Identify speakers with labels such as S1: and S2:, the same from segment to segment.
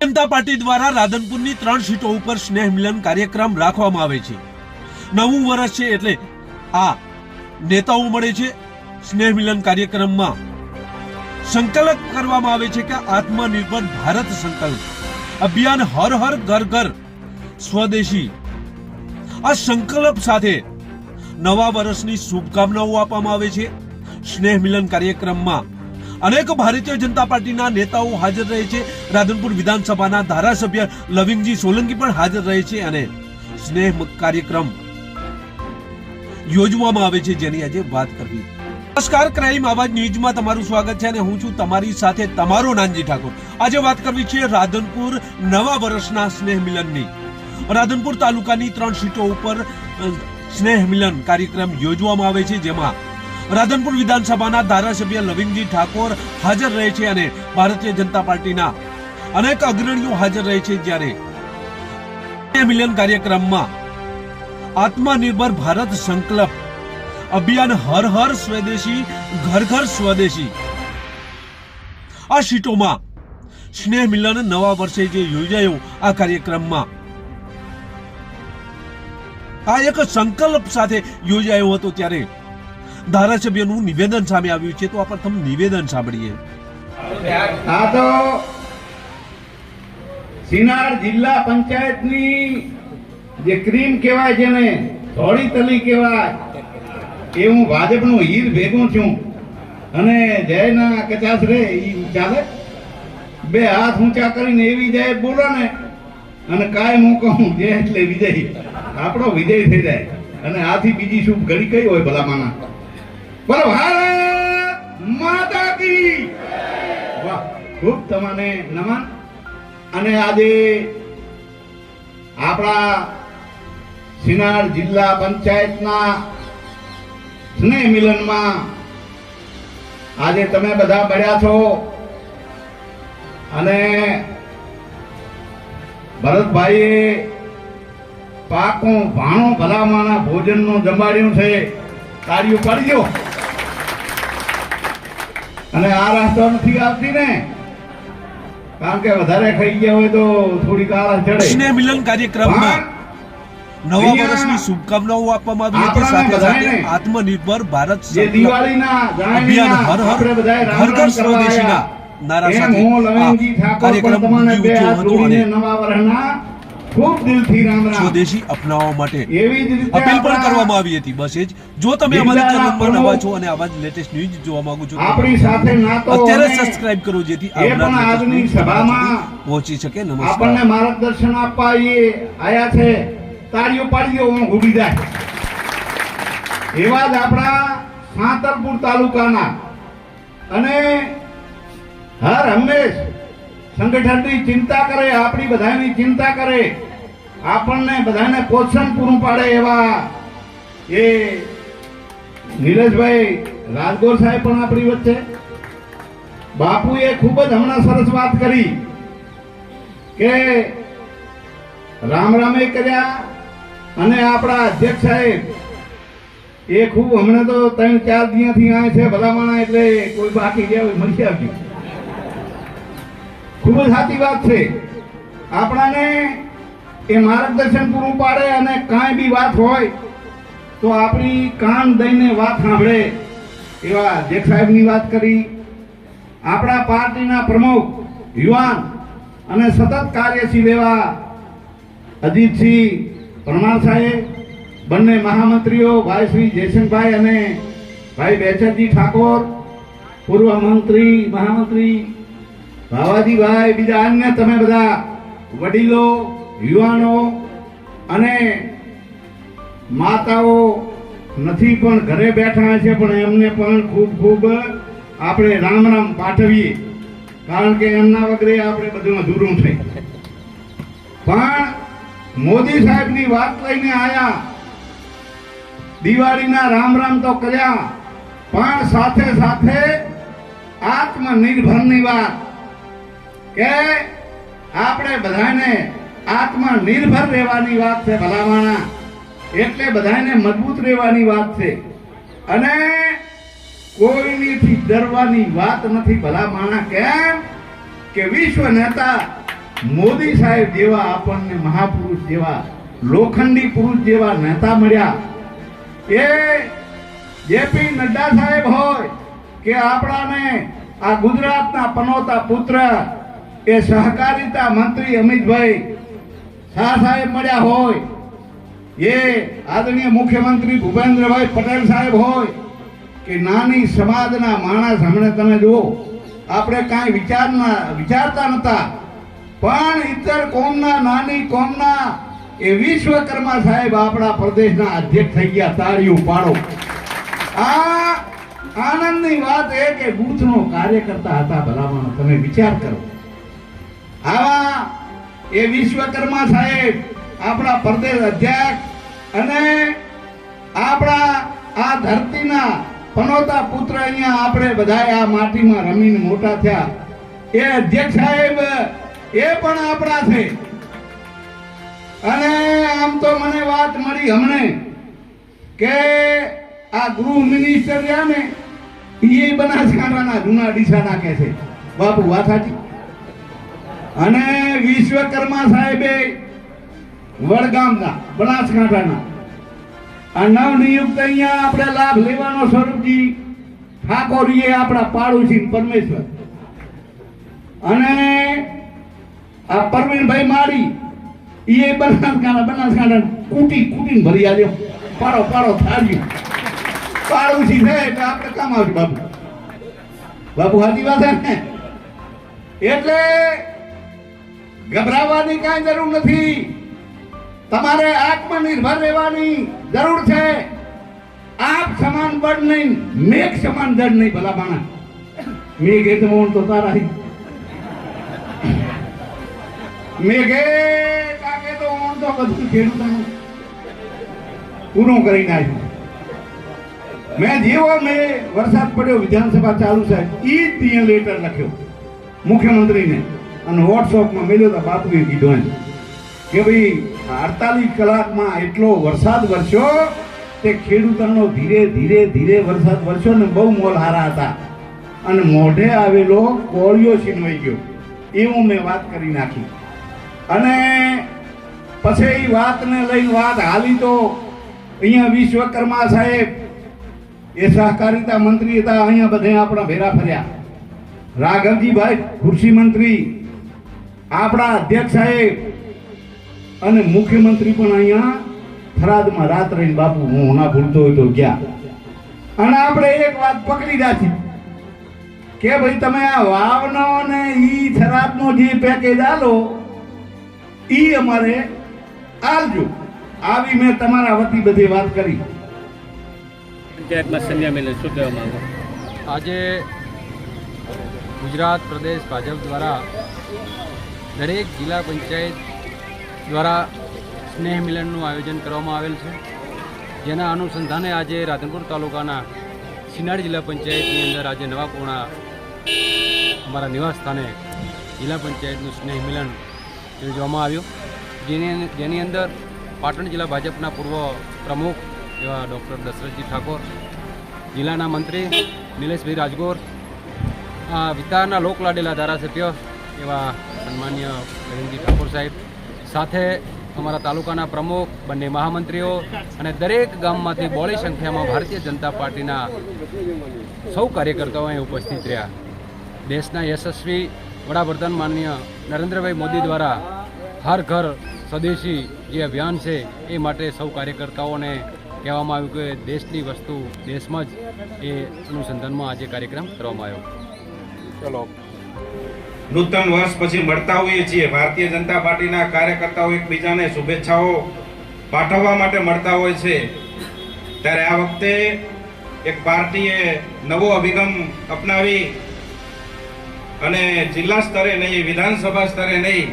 S1: જનતા party દ્વારા રાધનપુરની ત્રણ સીટો ઉપર સ્નેહ મિલન કાર્યક્રમ રાખવામાં આવે છે. નવું વર્ષ છે એટલે આ નેતાઓ મળે છે. સ્નેહ મિલન કાર્યક્રમમાં સંકલ્પ કરવામાં આવે છે કે આત્મનિર્ભર ભારત સંકલ્પ. અભિયાન હર હર ઘર ઘર સ્વદેશી. આ સંકલ્પ સાથે નવા વર્ષની શુભકામનાઓ આપવામાં આવે છે. સ્નેહ મિલન કાર્યક્રમમાં અનેક ભારતીય જનતા પાર્ટીના નેતાઓ હાજર રહે છે. રાધનપુર વિધાનસભાના ધારાસભ્ય લવિંગજી સોલંકી પણ હાજર રહે છે અને સ્નેહ કાર્યક્રમ યોજવામાં આવે છે જેની આજે વાત કરવી. નમસ્કાર, ક્રાઇમ આવાજ ન્યૂઝમાં તમારું સ્વાગત છે અને હું છું તમારી સાથે તમારો નાનજી ઠાકોર. આજે વાત કરવી છે રાધનપુર નવા વર્ષના સ્નેહ મિલનની. રાધનપુર તાલુકાની ત્રણ સીટો ઉપર સ્નેહ મિલન કાર્યક્રમ યોજવામાં આવે છે જેમાં રાધનપુર વિધાનસભાના ધારાસભ્ય લવિંગજી ઠાકોર હાજર રહે છે અને ભારતીય જનતા પાર્ટીના અનેક અગ્રણીઓ હાજર રહે છે જ્યારે મિલન કાર્યક્રમમાં આત્મનિર્ભર ભારત સંકલ્પ અભિયાન હર હર સ્વદેશી, ઘર ઘર સ્વદેશી. આ સીટોમાં સ્નેહ મિલન નવા વર્ષે જે યોજાયો આ કાર્યક્રમમાં. આ એક સંકલ્પ સાથે યોજાયો હતો ત્યારે ધારાસભ્યનું નિવેદન સામે આવ્યું છે, તો આ પ્રથમ નિવેદન સાંભળીએ.
S2: આ તો સિનાર જિલ્લા પંચાયતની જે ક્રીમ કહેવાય જેને ધોળી તલી કહેવાય, એ હું ભાજપનું હીર ભેગો છું. અને જયના કચાસ રે એ ચાલે? બે હાથ ઊંચા કરીને એવી જય બોલો ને, અને કાય હું કહું, જે એટલે વિજય. આપણો વિજય થઈ જાય. અને આથી બીજી શુભ ઘડી કઈ હોય ભલામાના બોલો ભારત માતા કી! વાહ, ખૂબ તમને નમન. અને આજે આપણા સિનાર જિલ્લા પંચાયતના સ્નેહ મિલનમાં આજે તમે બધા મળ્યા છો. અને ભરતભાઈએ પાકું ભાણું ભલામાના ભોજનનું જમાડ્યું છે. તાળીઓ પાડજો અને આ રાસ્તો નથી આવતી ને કારણ કે વધારે ખાઈ ગયા હોય તો થોડીક આળસ ચડે.
S1: સ્નેહ મિલન કાર્યક્રમમાં નવા વર્ષની શુભકામનાઓ આપવામાં આવી હતી. સાથે સાથે આત્મનિર્ભર ભારત અભિયાન હર હર ઘર ઘર સ્વદેશીના નારા સાથે કાર્યક્રમ ઉજવ્યો હતો અને
S2: નવા વર્ષના ખૂબ દિલથી રામ રામ.
S1: સ્વદેશી અપનાવવા માટે
S2: એવી જ રીતે
S1: અપીલ પણ કરવામાં આવી હતી. બસ એ જ. જો તમે અમારી ચેનલ પર નવા છો અને આવા જ લેટેસ્ટ ન્યૂઝ જોવા માંગો છો
S2: આપણી સાથે નાતો
S1: અત્યારે સબસ્ક્રાઇબ કરો જેથી આવનાર
S2: આજની સભામાં
S1: પહોંચી શકે. નમસ્કાર.
S2: આપણને માર્ગદર્શન આપવા એ આયા છે. તાળીઓ પાડી દો હું ઊભી જાય. એવા જ આપણા સાંતરપુર તાલુકાના અને હર હંમેશ સંગઠનની ચિંતા કરે આપણી બધાની ચિંતા કરે. આપણને બધાને પ્રોત્સાહન પૂરું પાડે એવા એ નીરજભાઈ રાજગોર સાહેબ પણ આપણી વચ્ચે. બાપુએ ખૂબ જ હમણાં સરસ વાત કરી કે રામ રામે કર્યા અને આપણા અધ્યક્ષ સાહેબ એ ખૂબ હમણાં તો ત્રણ ચાર દિયાથી આ છે ભલામણા એટલે કોઈ બાકી ગયા હોય મળી આવજો. ખૂબ જ સાચી વાત છે. આપણાને એ માર્ગદર્શન પૂરું પાડે અને કાંઈ બી વાત હોય તો આપણી કાન દઈને વાત સાંભળે એવા જેઠ સાહેબની વાત કરી. આપણા પાર્ટીના પ્રમુખ, યુવાન અને સતત કાર્યશીલ એવા અજીતસિંહ પરમાર સાહેબ, બંને મહામંત્રીઓ, ભાઈ શ્રી જયશંકભાઈ અને ભાઈ બેચરજી ઠાકોર, પૂર્વ મંત્રી, મહામંત્રી, ભાવાજીભાઈ, બીજા અન્ય તમે બધા વડીલો યુવાનો અને માતાઓ નથી પણ ઘરે બેઠા છે, પણ એમને પણ ખૂબ ખૂબ આપણે રામ રામ પાઠવીએ. કારણ કે એમના વગરે આપણે બધું અધૂરું થઈ પણ મોદી સાહેબની વાત લઈને આયા. દિવાળીના રામ રામ તો કર્યા, પણ સાથે સાથે આત્મનિર્ભરની વાત કે આપણે બધાને આત્મનિર્ભર રહેવાની વાત છે ભલામણા એટલે બધાને મજબૂત રહેવાની વાત છે. અને કોઈનીથી ડરવાની વાત નથી ભલામાણા કેમ? કે વિશ્વ નેતા મોદી સાહેબ જેવા આપણને મહાપુરુષ જેવા, લોખંડી પુરુષ જેવા નેતા મળ્યા. એ જેપી નડ્ડા સાહેબ હોય કે આપણાને આ ગુજરાતના પનોતા પુત્ર, એ સહકારિતા મંત્રી અમિતભાઈ શાહ સાહેબ મળ્યા હોય, એ આદરણીય મુખ્યમંત્રી ભૂપેન્દ્રભાઈ પટેલ સાહેબ હોય, કે નાની સમાજના માણસ, હમણે તમે જુઓ, આપણે કાંઈ વિચારના, વિચારતા નહોતા. પણ ઇતર કોમના, નાની કોમના, એ વિશ્વકર્મા સાહેબ આપણા પ્રદેશના અધ્યક્ષ થઈ ગયા તાળીઓ પાડો. આ આનંદની વાત એ કે બૂથનો કાર્યકર્તા હતા, ભલામણ, તમે વિચાર કરો. આવા એ વિશ્વકર્મા સાહેબ, આપણા પ્રદેશ અધ્યક્ષ અને આપણા આ ધરતીના પનોતા પુત્ર અહીંયા આપણે બધા આ માટીમાં રમીને મોટા થયા. એ અધ્યક્ષ સાહેબ, એ પણ આપણા છે. અને આમ તો મને વાત મળી હમણે કે આ ગૃહ મિનિસ્ટર રહ્યા ને એ બનાસકાંઠાના જૂના ડીસા કે છે. બાપુ વાત સાચી? અને વિશ્વકર્મા સાહેબે વડગામના, બનાસકાંઠાના, આ નવનિયુક્ત અહીંયા આપણે લાભ લેવાનો સ્વરૂપજી ઠાકોરીએ આપણા પાડોશી પરમેશ્વર. અને આ પરવીનભાઈ મારી એ બનાસકાંઠા બનાસકાંઠા કૂટી, કૂટીને ભરી આવ્યો પાડો પાડો થાળી પાડોશી છે એટલે આપણે કામ આવશે બાપુ. બાપુ સાચી વાત ને? એટલે ગભરાવાની કાંઈ જરૂર નથી. તમારે આત્મનિર્ભર રહેવાની જરૂર છે. આપ સમાન બળ નહીં, મેઘ સમાન દળ નહીં ભલા માણા મેઘ એ તો તો તારા મેઘે કાકે તો મોહન તો બધું ખેડૂત પૂરું કરી નાખ્યું. મેં જેવો મેં વરસાદ પડ્યો, વિધાનસભા ચાલુ છે ઈ જ લેટર લખ્યો મુખ્યમંત્રીને. અને વોટ્સઅપમાં મેલ્યો તો બાપુએ કીધું એમ કે ભાઈ, અડતાલીસ કલાકમાં એટલો વરસાદ વરસ્યો તે ખેડૂતોનો ધીરે ધીરે ધીરે વરસાદ વરસ્યો ને બહુ મોલ હારા હતા. અને મોઢે આવેલો કોળિયો છીનવાઈ ગયો. એવું મેં વાત કરી નાખી. અને પછી એ વાતને લઈને વાત હાલી તો અહીંયા વિશ્વકર્મા સાહેબ, એ સહકારિતા મંત્રી હતા, અહીંયા બધે આપણા ભેરા ફર્યા. રાઘવજીભાઈ, કૃષિ મંત્રી આપણા અધ્યક્ષ સાહેબ અને મુખ્યમંત્રી પણ અહીંયા થરાદમાં રાત રહીને બાપુ હું ના ભૂલતો હોય તો ગયા. અને આપણે એક વાત પકડી રાખી. કે ભાઈ તમે આ વાવનો અને ઈ થરાદનો જે પેકેજ આલો ઈ અમારે આલજો. આવી મેં તમારા વતી બધી વાત કરી.
S3: પંચાયતમાં મિલન શું કહેવા માંગો?
S4: આજે ગુજરાત પ્રદેશ ભાજપ દ્વારા દરેક જિલ્લા પંચાયત દ્વારા સ્નેહ મિલનનું આયોજન કરવામાં આવેલ છે. જેના અનુસંધાને આજે રાધનપુર તાલુકાના સિનાડ જિલ્લા પંચાયતની અંદર આજે નવાપુણા અમારા નિવાસ સ્થાને જિલ્લા પંચાયતનું સ્નેહ મિલન યોજવામાં આવ્યું. જેની જેની અંદર પાટણ જિલ્લા ભાજપના પૂર્વ પ્રમુખ એવા ડૉક્ટર દશરથજી ઠાકોર, જિલ્લાના મંત્રી નિલેશભાઈ રાજગોર વિસ્તારના લોકલાડેલા ધારાસભ્ય એવા સન્માન્ય નરેન્દ્રજી ઠાકોર સાહેબ. સાથે અમારા તાલુકાના પ્રમુખ, બંને મહામંત્રીઓ અને દરેક ગામમાંથી બોળી સંખ્યામાં ભારતીય જનતા પાર્ટીના સૌ કાર્યકર્તાઓ અહીં ઉપસ્થિત રહ્યા. દેશના યશસ્વી વડાપ્રધાન માનનીય નરેન્દ્રભાઈ મોદી દ્વારા હર ઘર સ્વદેશી જે અભિયાન છે એ માટે સૌ કાર્યકર્તાઓને કહેવામાં આવ્યું કે દેશની વસ્તુ દેશમાં જ એ અનુસંધાનમાં આજે કાર્યક્રમ કરવામાં આવ્યો.
S3: ચલો.
S5: નૂતન વર્ષ પછી મળતા હોઈએ છીએ. ભારતીય જનતા પાર્ટીના કાર્યકર્તાઓ એકબીજાને શુભેચ્છાઓ પાઠવવા માટે મળતા હોય છે. ત્યારે આ વખતે એક પાર્ટીએ નવો અભિગમ અપનાવી અને જિલ્લા સ્તરે નહીં, વિધાનસભા સ્તરે નહીં,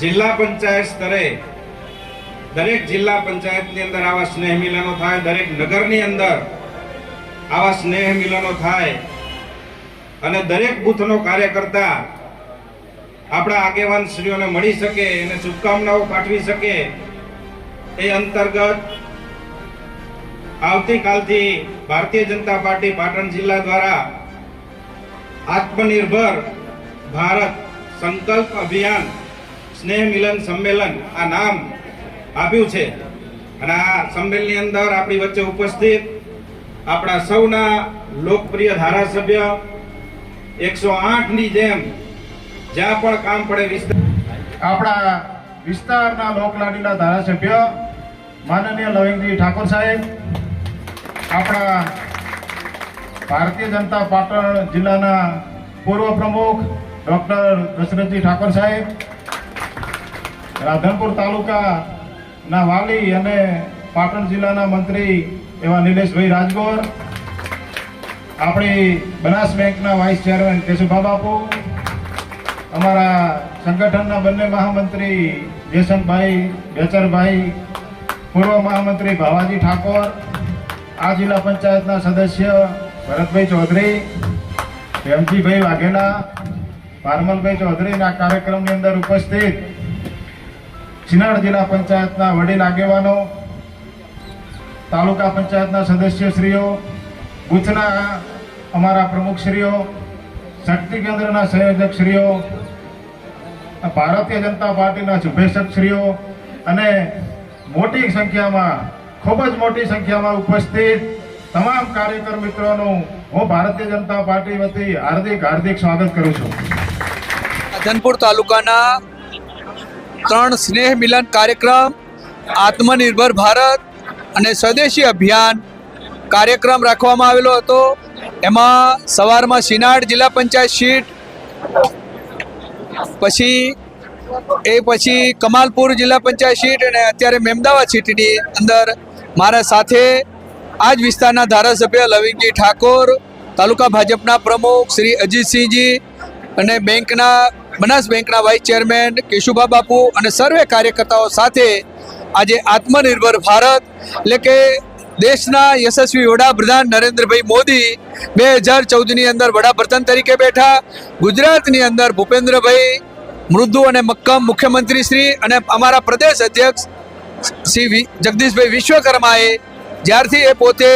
S5: જિલ્લા પંચાયત સ્તરે દરેક જિલ્લા પંચાયતની અંદર આવા સ્નેહ મિલનો થાય, દરેક નગરની અંદર આવા સ્નેહ મિલનો થાય. અને દરેક બૂથનો કાર્યકર્તા આપણા આગેવાન શ્રીઓને મળી શકે, એને શુભકામનાઓ પાઠવી શકે. એ અંતર્ગત આવતીકાલથી ભારતીય જનતા પાર્ટી પાટણ જિલ્લા દ્વારા આત્મનિર્ભર ભારત સંકલ્પ અભિયાન, સ્નેહ મિલન સંમેલન, આ નામ આપ્યું છે. અને આ સંમેલનની અંદર આપણી વચ્ચે ઉપસ્થિત આપણા સૌના લોકપ્રિય ધારાસભ્ય એકસો આઠની જેમ જ્યાં પણ કામ પડે
S6: આપણા વિસ્તારના લોકલાડીના ધારાસભ્ય માનનીય લવિંગજી ઠાકોર સાહેબ, આપણા ભારતીય જનતા પાટણ જિલ્લાના પૂર્વ પ્રમુખ ડોક્ટર દશરથજી ઠાકોર સાહેબ, રાધનપુર તાલુકાના વાલી અને પાટણ જિલ્લાના મંત્રી એવા નિલેશભાઈ રાજગોર આપણી બનાસ બેંકના વાઇસ ચેરમેન કેશુભા બાપુ, અમારા સંગઠનના બંને મહામંત્રી જયશંકભાઈ બેચરભાઈ, પૂર્વ મહામંત્રી ભાવાજી ઠાકોર, આ જિલ્લા પંચાયતના સદસ્ય ભરતભાઈ ચૌધરી, પ્રેમજીભાઈ વાઘેલા, પારમલભાઈ ચૌધરીના કાર્યક્રમની અંદર ઉપસ્થિત ચિનાડ જિલ્લા પંચાયતના વડીલ આગેવાનો, તાલુકા પંચાયતના સદસ્યશ્રીઓ બુથના અમારા પ્રમુખશ્રીઓ, શક્તિ કેન્દ્રના સંયોજકશ્રીઓ ભારતીય જનતા પાર્ટીના શુભેચ્છકશ્રીઓ અને મોટી સંખ્યામાં, ખૂબ જ મોટી સંખ્યામાં ઉપસ્થિત તમામ કાર્યકર મિત્રોનું હું ભારતીય જનતા પાર્ટી વતી હાર્દિક હાર્દિક સ્વાગત કરું છું.
S7: ધનપુર તાલુકાના ત્રણ સ્નેહ મિલન કાર્યક્રમ, આત્મનિર્ભર ભારત અને સ્વદેશી અભિયાન કાર્યક્રમ રાખવામાં આવેલો હતો. એમાં સવારમાં સિનાડ જિલ્લા પંચાયત સીટ, પછી એ પછી કમાલપુર જિલ્લા પંચાયત સીટ અને અત્યારે મેમદાવાદ સીટની અંદર મારા સાથે આ જ વિસ્તારના ધારાસભ્ય લવિંગજી ઠાકોર, તાલુકા ભાજપના પ્રમુખ શ્રી અજીતસિંહજી અને બેંકના, બનાસ બેંકના વાઇસ ચેરમેન કેશુભા બાપુ અને સર્વે કાર્યકર્તાઓ સાથે આજે આત્મનિર્ભર ભારત. એટલે કે દેશના યશસ્વી વડાપ્રધાન નરેન્દ્રભાઈ મોદી બે હજાર ચૌદની અંદર વડાપ્રધાન તરીકે બેઠા. ગુજરાતની અંદર ભૂપેન્દ્રભાઈ મૃદુ અને મક્કમ મુખ્યમંત્રી શ્રી અને અમારા પ્રદેશ અધ્યક્ષ શ્રી જગદીશભાઈ વિશ્વકર્માએ જ્યારથી એ પોતે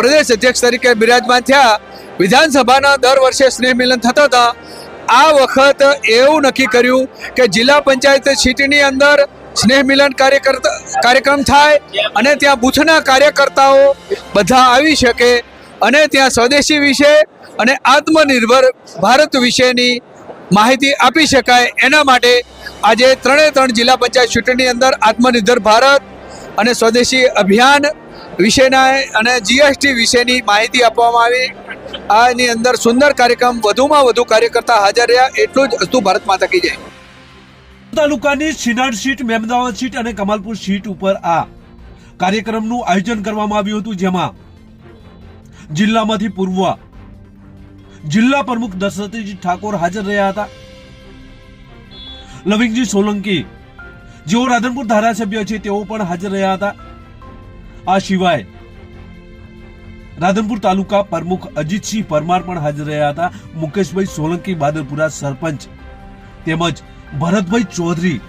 S7: પ્રદેશ અધ્યક્ષ તરીકે બિરાજમાન થયા. વિધાનસભાના દર વર્ષે સ્નેહ મિલન થતા હતા. આ વખત એવું નક્કી કર્યું કે જિલ્લા પંચાયત સીટની અંદર સ્નેહ મિલન કાર્યકર્તા કાર્યક્રમ થાય અને ત્યાં બુથના કાર્યકર્તાઓ બધા આવી શકે અને ત્યાં સ્વદેશી વિશે અને આત્મનિર્ભર ભારત વિશેની માહિતી આપી શકાય. એના માટે આજે ત્રણે ત્રણ જિલ્લા પંચાયત ચૂંટણીની અંદર આત્મનિર્ભર ભારત અને સ્વદેશી અભિયાન વિશેના અને જીએસટી વિશેની માહિતી આપવામાં આવી. આની અંદર સુંદર કાર્યક્રમ વધુમાં વધુ કાર્યકર્તા હાજર રહ્યા. એટલું જ હતું ભારત માતા કી જય.
S1: તાલુકાની સિનાડ સીટ, મેમદાવાદ સીટ અને કમાલપુર સીટ ઉપર આ કાર્યક્રમનું આયોજન કરવામાં આવ્યું હતું, જેમાં જિલ્લામાંથી પૂર્વ જિલ્લા પ્રમુખ દશરથજી ઠાકોર હાજર રહ્યા હતા. લવિંગજી સોલંકી, જેઓ રાધનપુર ધારાસભ્ય છે, તેઓ પણ હાજર રહ્યા હતા. આ સિવાય રાધનપુર તાલુકા પ્રમુખ અજીતસિંહ પરમાર પણ હાજર રહ્યા હતા. મુકેશભાઈ સોલંકી બાદરપુરા સરપંચ તેમજ ભરતભાઈ ચૌધરી.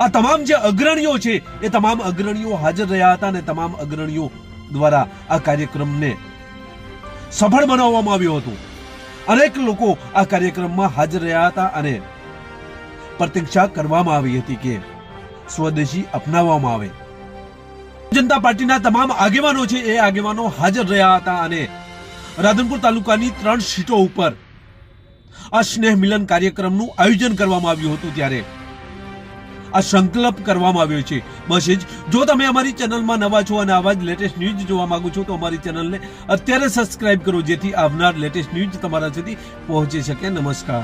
S1: આ તમામ જે અગ્રણીઓ છે, એ તમામ અગ્રણીઓ હાજર રહ્યા હતા અને તમામ અગ્રણીઓ દ્વારા આ કાર્યક્રમને સફળ બનાવવામાં આવ્યો હતો. અનેક લોકો આ કાર્યક્રમમાં હાજર રહ્યા હતા અને પ્રતીક્ષા કરવામાં આવી હતી કે સ્વદેશી અપનાવવામાં આવે. જનતા પાર્ટીના તમામ આગેવાનો છે, એ આગેવાનો હાજર રહ્યા હતા અને રાધનપુર તાલુકાની ત્રણ સીટો ઉપર આ સ્નેહ મિલન કાર્યક્રમનું આયોજન કરવામાં આવ્યું હતું ત્યારે. આ સંકલ્પ કરવામાં આવ્યો છે. બસ જો તમે અમારી ચેનલમાં નવા છો અને આવા જ લેટેસ્ટ ન્યૂઝ જોવા માંગો છો, તો અમારી ચેનલને અત્યારે સબસ્ક્રાઇબ કરો, જેથી આવનાર લેટેસ્ટ ન્યૂઝ તમારા સુધી પહોંચી શકે. નમસ્કાર.